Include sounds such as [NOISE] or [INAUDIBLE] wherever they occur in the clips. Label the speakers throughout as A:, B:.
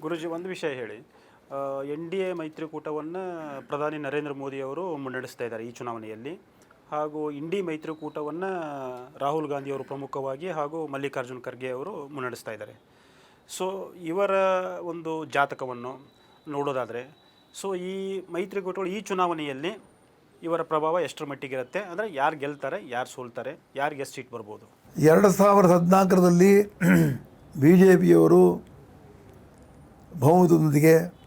A: ಗುರುಜಿ, ಒಂದು ವಿಷಯ ಹೇಳಿ. ಎನ್ ಡಿ ಎ ಮೈತ್ರಿಕೂಟವನ್ನು ಪ್ರಧಾನಿ ನರೇಂದ್ರ ಮೋದಿಯವರು ಮುನ್ನಡೆಸ್ತಾ ಇದ್ದಾರೆ ಈ ಚುನಾವಣೆಯಲ್ಲಿ. ಹಾಗೂ ಇಂಡಿ ಮೈತ್ರಿಕೂಟವನ್ನು ರಾಹುಲ್ ಗಾಂಧಿಯವರು ಪ್ರಮುಖವಾಗಿ ಹಾಗೂ ಮಲ್ಲಿಕಾರ್ಜುನ್ ಖರ್ಗೆ ಅವರು ಮುನ್ನಡೆಸ್ತಾ ಇದ್ದಾರೆ. ಸೊ, ಇವರ ಒಂದು ಜಾತಕವನ್ನು ನೋಡೋದಾದರೆ, ಸೊ, ಈ ಮೈತ್ರಿಕೂಟಗಳು ಈ ಚುನಾವಣೆಯಲ್ಲಿ ಇವರ ಪ್ರಭಾವ ಎಷ್ಟರ ಮಟ್ಟಿಗಿರುತ್ತೆ? ಅಂದರೆ ಯಾರು ಗೆಲ್ತಾರೆ, ಯಾರು ಸೋಲ್ತಾರೆ, ಯಾರಿಗೆ ಎಷ್ಟು ಸೀಟ್ ಬರ್ಬೋದು?
B: ಎರಡು ಸಾವಿರದ ಹದಿನಾಲ್ಕರಲ್ಲಿ [CLEARS THROAT] ಬಿ ಜೆ ಪಿಯವರು ಬಹುಮತದೊಂದಿಗೆ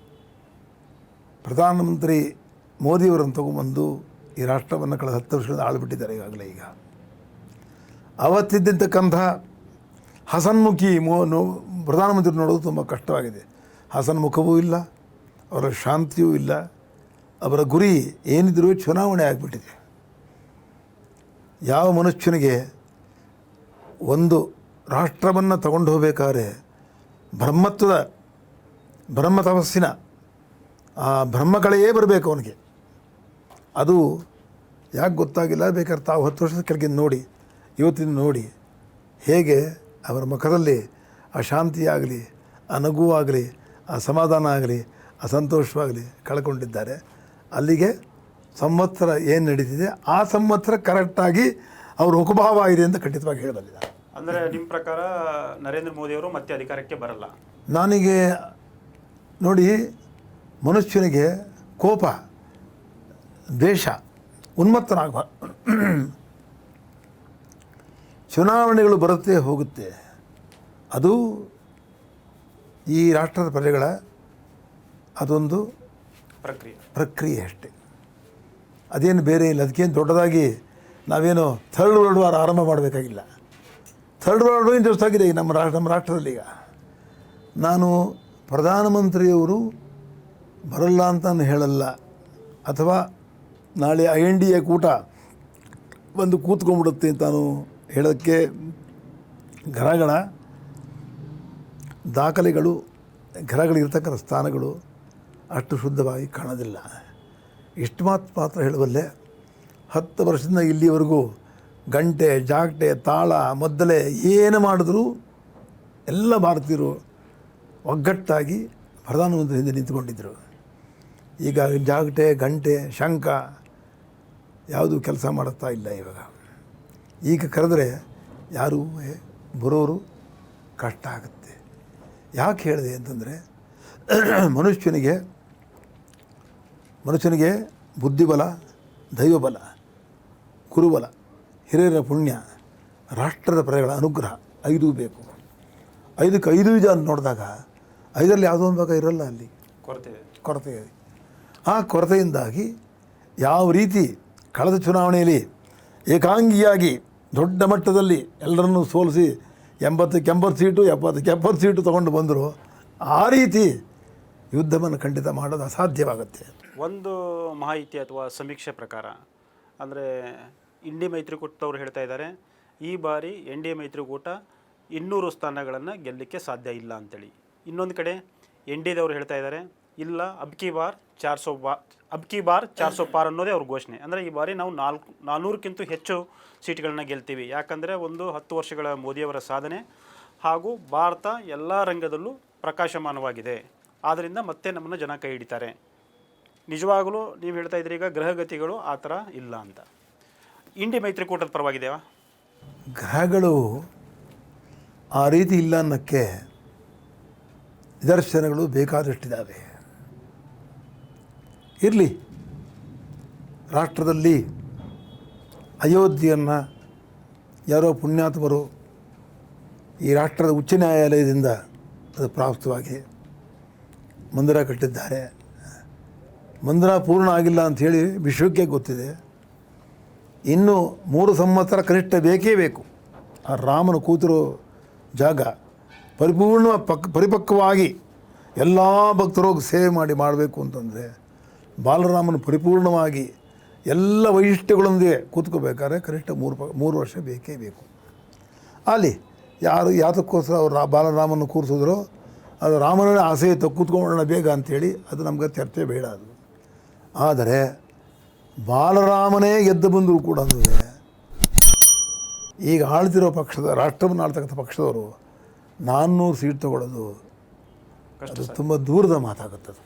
B: ಪ್ರಧಾನಮಂತ್ರಿ ಮೋದಿಯವರನ್ನು ತಗೊಂಬಂದು ಈ ರಾಷ್ಟ್ರವನ್ನು ಕಳೆದ ಹತ್ತು ವರ್ಷದಿಂದ ಆಳ್ಬಿಟ್ಟಿದ್ದಾರೆ ಈಗಾಗಲೇ ಈಗ. ಅವತ್ತಿದ್ದಂತಕ್ಕಂಥ ಹಸನ್ಮುಖಿ ಮೋ, ನೋ, ಪ್ರಧಾನಮಂತ್ರಿ ನೋಡೋದು ತುಂಬ ಕಷ್ಟವಾಗಿದೆ. ಹಸನ್ಮುಖವೂ ಇಲ್ಲ, ಅವರ ಶಾಂತಿಯೂ ಇಲ್ಲ, ಅವರ ಗುರಿ ಏನಿದ್ರೂ ಚುನಾವಣೆ ಆಗಿಬಿಟ್ಟಿದೆ. ಯಾವ ಮನುಷ್ಯನಿಗೆ ಒಂದು ರಾಷ್ಟ್ರವನ್ನು ತಗೊಂಡು ಹೋಗಬೇಕಾದ್ರೆ ಬ್ರಹ್ಮತ್ವದ ಬ್ರಹ್ಮ ತಪಸ್ಸಿನ ಆ ಬ್ರಹ್ಮಕಳೆಯೇ ಬರಬೇಕು ಅವನಿಗೆ. ಅದು ಯಾಕೆ ಗೊತ್ತಾಗಿಲ್ಲ ಬೇಕಾದ್ರೆ ತಾವು ಹತ್ತು ವರ್ಷದ ಕೆಳಗೆ ನೋಡಿ ಇವತ್ತಿನ ನೋಡಿ ಹೇಗೆ ಅವರ ಮುಖದಲ್ಲಿ ಆ ಶಾಂತಿಯಾಗಲಿ ಆ ಆಗಲಿ ಆ ಸಮಾಧಾನ ಆಗಲಿ ಆ ಸಂತೋಷವಾಗಲಿ ಕಳ್ಕೊಂಡಿದ್ದಾರೆ. ಅಲ್ಲಿಗೆ ಸಂವತ್ಸರ ಏನು ನಡೀತಿದೆ ಆ ಸಂವತ್ಸರ ಕರೆಕ್ಟಾಗಿ ಅವ್ರ ಮುಖಭಾವ ಇದೆ ಅಂತ ಖಂಡಿತವಾಗಿ ಹೇಳಲಿಲ್ಲ
A: ಅಂದರೆ ನಿಮ್ಮ ಪ್ರಕಾರ ನರೇಂದ್ರ ಮೋದಿಯವರು ಮತ್ತೆ ಅಧಿಕಾರಕ್ಕೆ ಬರಲ್ಲ?
B: ನನಗೆ ನೋಡಿ ಮನುಷ್ಯನಿಗೆ ಕೋಪ ದ್ವೇಷ ಉನ್ಮತ್ತನಾಗುವ. ಚುನಾವಣೆಗಳು ಬರುತ್ತೆ ಹೋಗುತ್ತೆ. ಅದು ಈ ರಾಷ್ಟ್ರದ ಪ್ರಜೆಗಳ ಅದೊಂದು
A: ಪ್ರಕ್ರಿಯೆ.
B: ಪ್ರಕ್ರಿಯೆ ಅಷ್ಟೆ. ಅದೇನು ಬೇರೆ ಇಲ್ಲ. ಅದಕ್ಕೇನು ದೊಡ್ಡದಾಗಿ ನಾವೇನು ಥರ್ಡ್ ವರ್ಲ್ಡ್ ವಾರ್ ಆರಂಭ ಮಾಡಬೇಕಾಗಿಲ್ಲ. ಥರ್ಡ್ ವರ್ಲ್ಡ್ ವಾರ್ ಇಂಟ್ರೆಸ್ಟ್ ಆಗಿದೆ ಈಗ ನಮ್ಮ ರಾಷ್ಟ್ರ ನಮ್ಮ ರಾಷ್ಟ್ರದಲ್ಲಿ ಈಗ. ನಾನು ಪ್ರಧಾನಮಂತ್ರಿಯವರು ಬರಲ್ಲ ಅಂತ ಹೇಳಲ್ಲ. ಅಥವಾ ನಾಳೆ ಐ ಎನ್ ಡಿ ಎ ಕೂಟ ಬಂದು ಕೂತ್ಕೊಂಡ್ಬಿಡುತ್ತೆ ಅಂತಾನು ಹೇಳೋಕ್ಕೆ ಗ್ರಹಗಳ ದಾಖಲೆಗಳು, ಗ್ರಹಗಳಿರ್ತಕ್ಕಂಥ ಸ್ಥಾನಗಳು ಅಷ್ಟು ಶುದ್ಧವಾಗಿ ಕಾಣೋದಿಲ್ಲ. ಇಷ್ಟು ಮಾತು ಮಾತ್ರ ಹೇಳಬಲ್ಲೆ ಹತ್ತು ವರ್ಷದಿಂದ ಇಲ್ಲಿವರೆಗೂ ಗಂಟೆ, ಜಾಗಟೆ, ತಾಳ, ಮೊದಲೇ ಏನು ಮಾಡಿದ್ರು ಎಲ್ಲ ಭಾರತೀಯರು ಒಗ್ಗಟ್ಟಾಗಿ ಪ್ರಧಾನಮಂತ್ರಿ ಹಿಂದೆ ನಿಂತುಕೊಂಡಿದ್ದರು. ಈಗ ಜಾಗಟೆ, ಗಂಟೆ, ಶಂಖ ಯಾವುದು ಕೆಲಸ ಮಾಡುತ್ತಾ ಇಲ್ಲ ಇವಾಗ. ಈಗ ಕರೆದ್ರೆ ಯಾರು ಬರೋರು ಕಷ್ಟ ಆಗುತ್ತೆ. ಯಾಕೆ ಹೇಳಿದೆ ಅಂತಂದರೆ, ಮನುಷ್ಯನಿಗೆ ಮನುಷ್ಯನಿಗೆ ಬುದ್ಧಿಬಲ, ದೈವಬಲ, ಕುರುಬಲ, ಹಿರಿಯರ ಪುಣ್ಯ, ರಾಷ್ಟ್ರದ ಪ್ರಜೆಗಳ ಅನುಗ್ರಹ ಐದೂ ಬೇಕು. ಐದಕ್ಕೆ ಐದು ವಿಧ ಅಂತ ನೋಡಿದಾಗ ಐದರಲ್ಲಿ ಯಾವುದೋ ಒಂದು ಭಾಗ ಇರೋಲ್ಲ ಅಲ್ಲಿ.
A: ಕೊರತೆ
B: ಕೊರತೆ ಇದೆ ಆ ಕೊರತೆಯಿಂದಾಗಿ ಯಾವ ರೀತಿ ಕಳೆದ ಚುನಾವಣೆಯಲ್ಲಿ ಏಕಾಂಗಿಯಾಗಿ ದೊಡ್ಡ ಮಟ್ಟದಲ್ಲಿ ಎಲ್ಲರನ್ನೂ ಸೋಲಿಸಿ ಎಂಬತ್ತಕ್ಕೆ ಎಂಬತ್ತು ಸೀಟು ಎಪ್ಪತ್ತಕ್ಕೆ ಎಪ್ಪತ್ತು ಸೀಟು ತೊಗೊಂಡು ಬಂದರು ಆ ರೀತಿ ಯುದ್ಧವನ್ನು ಖಂಡಿತ ಮಾಡೋದು ಅಸಾಧ್ಯವಾಗುತ್ತೆ.
A: ಒಂದು ಮಾಹಿತಿ ಅಥವಾ ಸಮೀಕ್ಷೆ ಪ್ರಕಾರ ಅಂದರೆ ಇಂಡಿ ಮೈತ್ರಿಕೂಟದವ್ರು ಹೇಳ್ತಾ ಇದ್ದಾರೆ ಈ ಬಾರಿ ಎನ್ ಡಿ ಎ ಮೈತ್ರಿಕೂಟ ಇನ್ನೂರು ಸ್ಥಾನಗಳನ್ನು ಗೆಲ್ಲಲಿಕ್ಕೆ ಸಾಧ್ಯ ಇಲ್ಲ ಅಂತೇಳಿ. ಇನ್ನೊಂದು ಕಡೆ ಎನ್ ಡಿ ಎದವ್ರು ಹೇಳ್ತಾ ಇದ್ದಾರೆ, ಇಲ್ಲ ಅಬ್ಕಿ ಬಾರ್ ಚಾರ್ ಸೋ ಬಾ ಅಬ್ಕಿ ಬಾರ್ ಚಾರ್ ಸೋ ಪಾರ್ ಅನ್ನೋದೇ ಅವ್ರ ಘೋಷಣೆ. ಅಂದರೆ ಈ ಬಾರಿ ನಾವು ನಾಲ್ಕು ನಾನ್ನೂರಕ್ಕಿಂತ ಹೆಚ್ಚು ಸೀಟ್ಗಳನ್ನ ಗೆಲ್ತೀವಿ. ಯಾಕಂದರೆ ಒಂದು ಹತ್ತು ವರ್ಷಗಳ ಮೋದಿಯವರ ಸಾಧನೆ ಹಾಗೂ ಭಾರತ ಎಲ್ಲ ರಂಗದಲ್ಲೂ ಪ್ರಕಾಶಮಾನವಾಗಿದೆ. ಆದ್ದರಿಂದ ಮತ್ತೆ ನಮ್ಮನ್ನು ಜನ ಕೈ ಹಿಡಿತಾರೆ. ನಿಜವಾಗಲೂ ನೀವು ಹೇಳ್ತಾ ಇದ್ರಿ ಈಗ ಗ್ರಹಗತಿಗಳು ಆ ಥರ ಇಲ್ಲ ಅಂತ. ಇಂಡಿ ಮೈತ್ರಿಕೂಟದ ಪರವಾಗಿದೆಯಾ?
B: ಗ್ರಹಗಳು ಆ ರೀತಿ ಇಲ್ಲ ಅನ್ನೋಕ್ಕೆ ನಿದರ್ಶನಗಳು ಬೇಕಾದಷ್ಟಿದ್ದಾವೆ ಇರಲಿ. ರಾಷ್ಟ್ರದಲ್ಲಿ ಅಯೋಧ್ಯೆಯನ್ನು ಯಾರೋ ಪುಣ್ಯಾತ್ಮರು ಈ ರಾಷ್ಟ್ರದ ಉಚ್ಚ ನ್ಯಾಯಾಲಯದಿಂದ ಅದು ಪ್ರಾಪ್ತವಾಗಿ ಮಂದಿರ ಕಟ್ಟಿದ್ದಾರೆ. ಮಂದಿರ ಪೂರ್ಣ ಆಗಿಲ್ಲ ಅಂಥೇಳಿ ವಿಶ್ವಕ್ಕೆ ಗೊತ್ತಿದೆ. ಇನ್ನು ಮೂರು ಸಂವತ್ಸರ ಕನಿಷ್ಠ ಬೇಕೇ ಬೇಕು. ಆ ರಾಮನ ಕೂತಿರೋ ಜಾಗ ಪರಿಪೂರ್ಣ ಪಕ್, ಪರಿಪಕ್ವವಾಗಿ ಎಲ್ಲ ಭಕ್ತರು ಸೇವೆ ಮಾಡಿ ಮಾಡಬೇಕು ಅಂತಂದರೆ ಬಾಲರಾಮನ ಪರಿಪೂರ್ಣವಾಗಿ ಎಲ್ಲ ವೈಶಿಷ್ಟ್ಯಗಳೊಂದಿಗೆ ಕೂತ್ಕೋಬೇಕಾದ್ರೆ ಕನಿಷ್ಠ ಮೂರು ಪ, ಮೂರು ವರ್ಷ ಬೇಕೇ ಬೇಕು. ಅಲ್ಲಿ ಯಾರು ಯಾತಕ್ಕೋಸ್ಕರ ಅವರು ಬಾಲರಾಮನ ಕೂರಿಸಿದ್ರು ಅದು ರಾಮನೇ ಆಸೆ ಇತ್ತು ಕೂತ್ಕೊಳ್ಳೋಣ ಬೇಗ ಅಂಥೇಳಿ ಅದು ನಮ್ಗೆ ಚರ್ಚೆ ಬೇಡ ಅದು. ಆದರೆ ಬಾಲರಾಮನೇ ಗೆದ್ದು ಬಂದರೂ ಕೂಡ ಅಂದರೆ ಈಗ ಆಳ್ತಿರೋ ಪಕ್ಷದ, ರಾಷ್ಟ್ರವನ್ನು ಆಳ್ತಕ್ಕಂಥ ಪಕ್ಷದವರು ನಾನ್ನೂರು ಸೀಟ್ ತಗೊಳ್ಳೋದು ಅದು ತುಂಬ ದೂರದ ಮಾತಾಗುತ್ತದೆ.